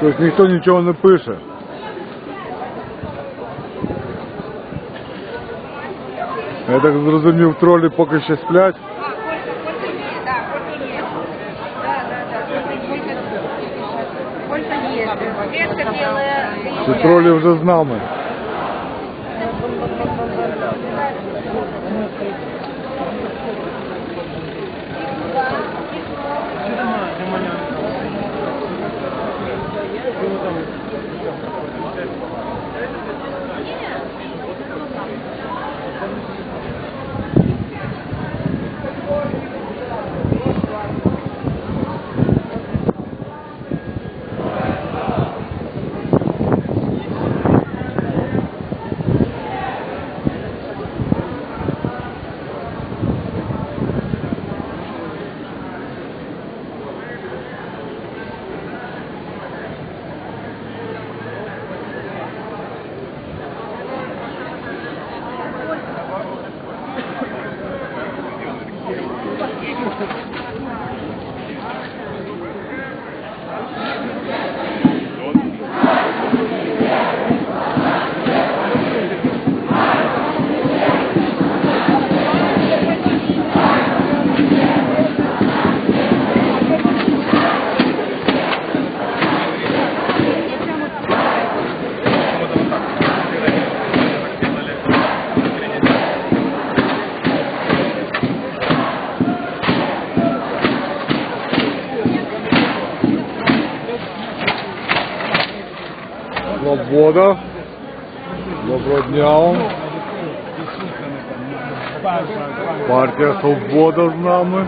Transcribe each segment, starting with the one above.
Тобто ніхто нічого не пише. Я так зрозумів, тролі поки ще сплять. Есть, есть. Есть. Ці тролі вже з нами. Свобода. Доброго дня. Партія Свобода з нами.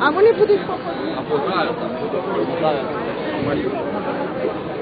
А вони будуть Надо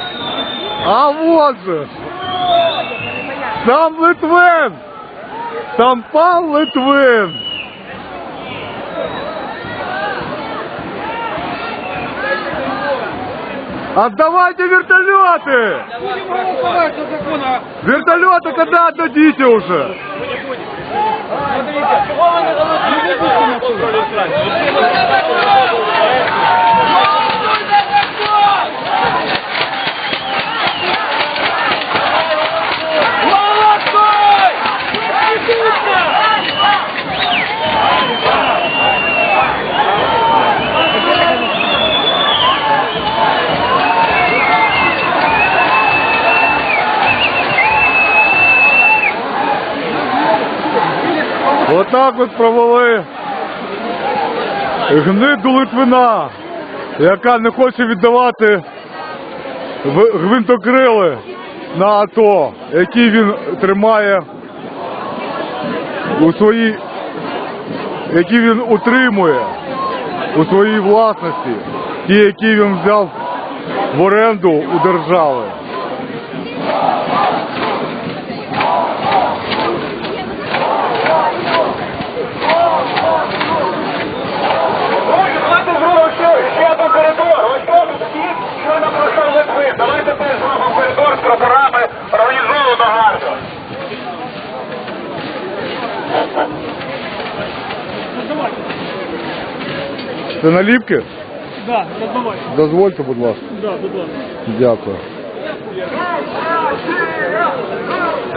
А вот же. ж. Сам Литвин. Сам пан Литвин. Отдавайте вертолеты! Вертолеты когда отдадите уже? Отак от провели гниду Литвина, яка не хоче віддавати гвинтокрили на АТО, які він тримає у своїй, які він утримує у своїй власності, ті, які він взяв в оренду у держави. Давайте зробимо ще, ще один коридор. Ось тут всі, що нам пройшов Литвин. Давайте теж зробимо коридор з прапорами організовано гарно. Це наліпки? Да, давай. Дозвольте, будь ласка. Да, будь ласка. Дякую.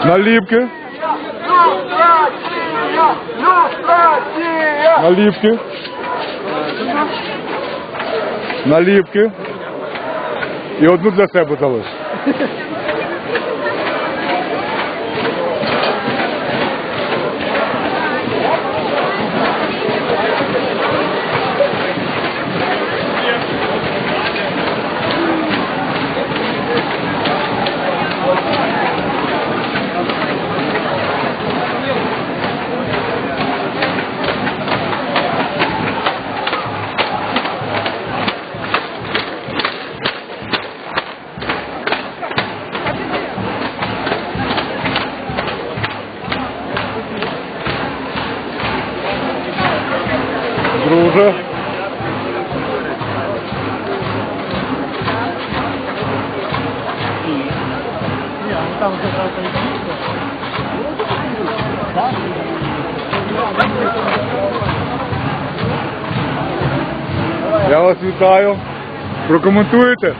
Наліпки. Наліпки. Наліпки. І одну для себе залиш. Друже. Я вас вітаю. Прокоментуєте?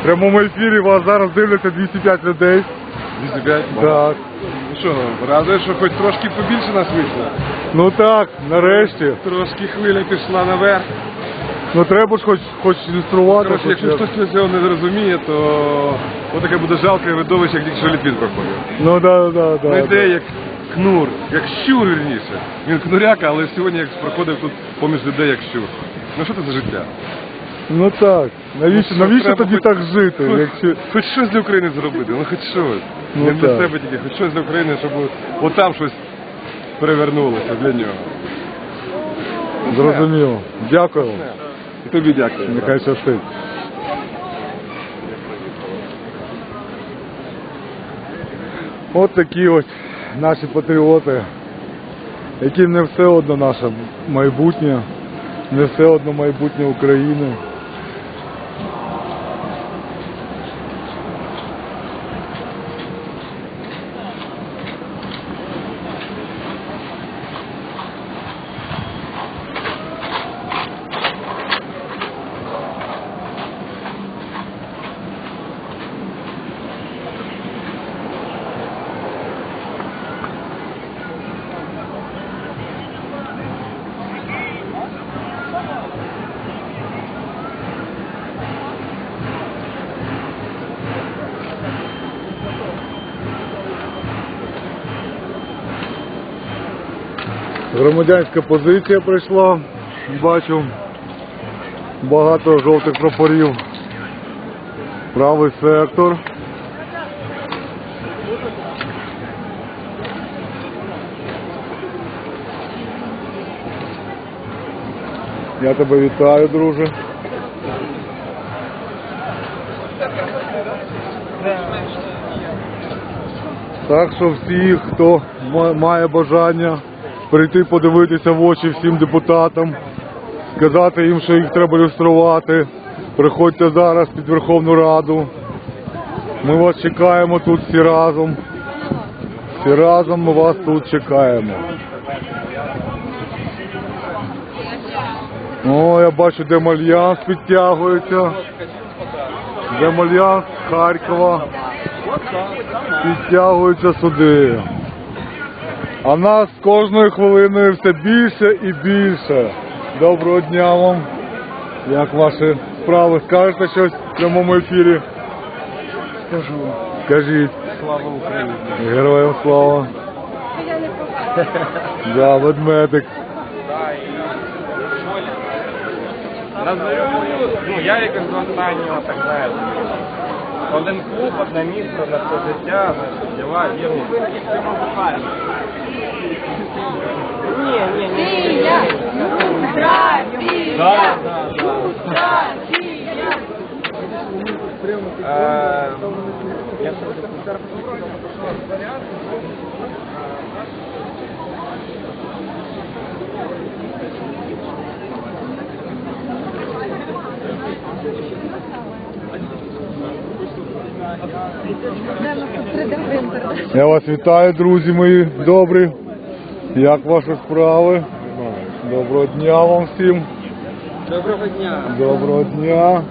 В прямому ефірі вас зараз дивляться 205 людей. 205? Так. Ну що, радує, що хоч трошки побільше нас вийшло. Ну так, нарешті. Трошки хвиля пішла наверх. Ну треба ж хоч, хоч ілюструвати. Коротше, хоч якщо як. хтось цього не зрозуміє, то отаке буде жалке видовище, як тільки що літвін проходив. Ну да, да, да. Ну йде да. як кнур, як щур вірніше. Він кнуряка, але сьогодні як проходив тут поміж людей як щур. Ну що це за життя? Ну так. Навіщо, Ну, навіщо треба тоді хоч- так жити? Хоч, Якщо... хоч щось для України зробити, ну хоч щось. Ну, Не для так. себе тільки, хоч щось для України, щоб от там щось перевернулося для нього. Зрозуміло. Дякую. вам. І тобі дякую. Нехай щастить. От такі ось наші патріоти, яким не все одно наше майбутнє, не все одно майбутнє України. Громадянська позиція прийшла, бачу багато жовтих прапорів. Правий сектор. Я тебе вітаю, друже. Так що всі, хто має бажання прийти подивитися в очі всім депутатам, сказати їм, що їх треба люструвати, приходьте зараз під Верховну Раду. Ми вас чекаємо тут всі разом. Всі разом ми вас тут чекаємо. О, я бачу, Демальянс підтягується. Демальянс з Харкова підтягуються сюди. А нас з кожною хвилиною все більше і більше. Доброго дня вам. Як ваші справи? Скажете щось в прямому ефірі? Скажу. Скажіть. Слава Україні. Героям слава. Да, ведмедик. Назову, ну я якось до останнього так знаєте. Один клуб, одне місце, на все життя, наші діла, вірність. Ні, ні, ні. Да, да, да. Е, Я ще Я вас вітаю, друзі мої добрі. Як ваші справи? Доброго дня вам всім. Доброго дня. Доброго дня.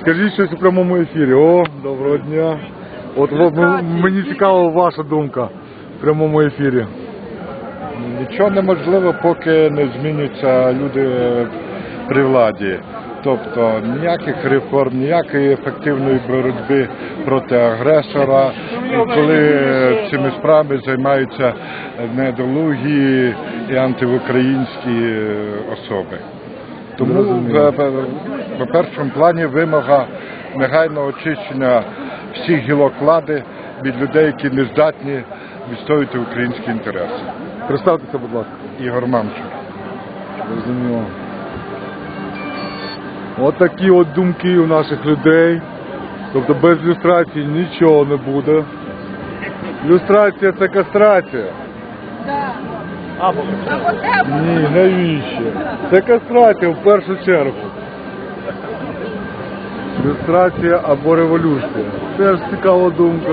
Скажіть щось у прямому ефірі. О, доброго дня. От мені цікава ваша думка в прямому ефірі. Нічого неможливо, поки не зміняться люди при владі. Тобто ніяких реформ, ніякої ефективної боротьби проти агресора, коли цими справами займаються недолугі і антиукраїнські е, особи. Тому в, в- в першому плані вимога негайного очищення всіх гілок влади від людей, які не здатні відстоювати українські інтереси. Представтеся, будь ласка. Ігор Мамчук. Зрозуміло. От такі от думки у наших людей. Тобто без люстрації нічого не буде. Люстрація це кастрація. Або. Ні, навіщо? Це кастрація в першу чергу. Люстрація або революція. Теж цікава думка.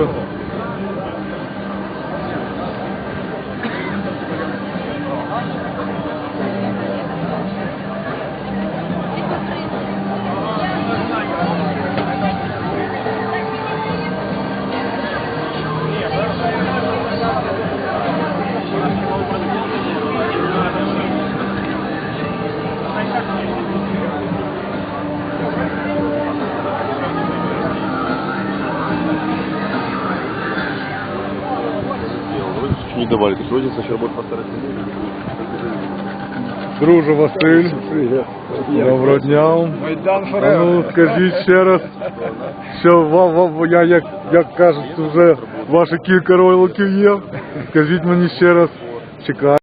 Не давали, то сегодня сначала будет постараться. Друже Василь. Доброго дня. Майдан А Ну, скажіть ще раз, що вам, вам я, як, як кажуть, вже ваші кілька роликів є. Скажіть мені ще раз, чекаю.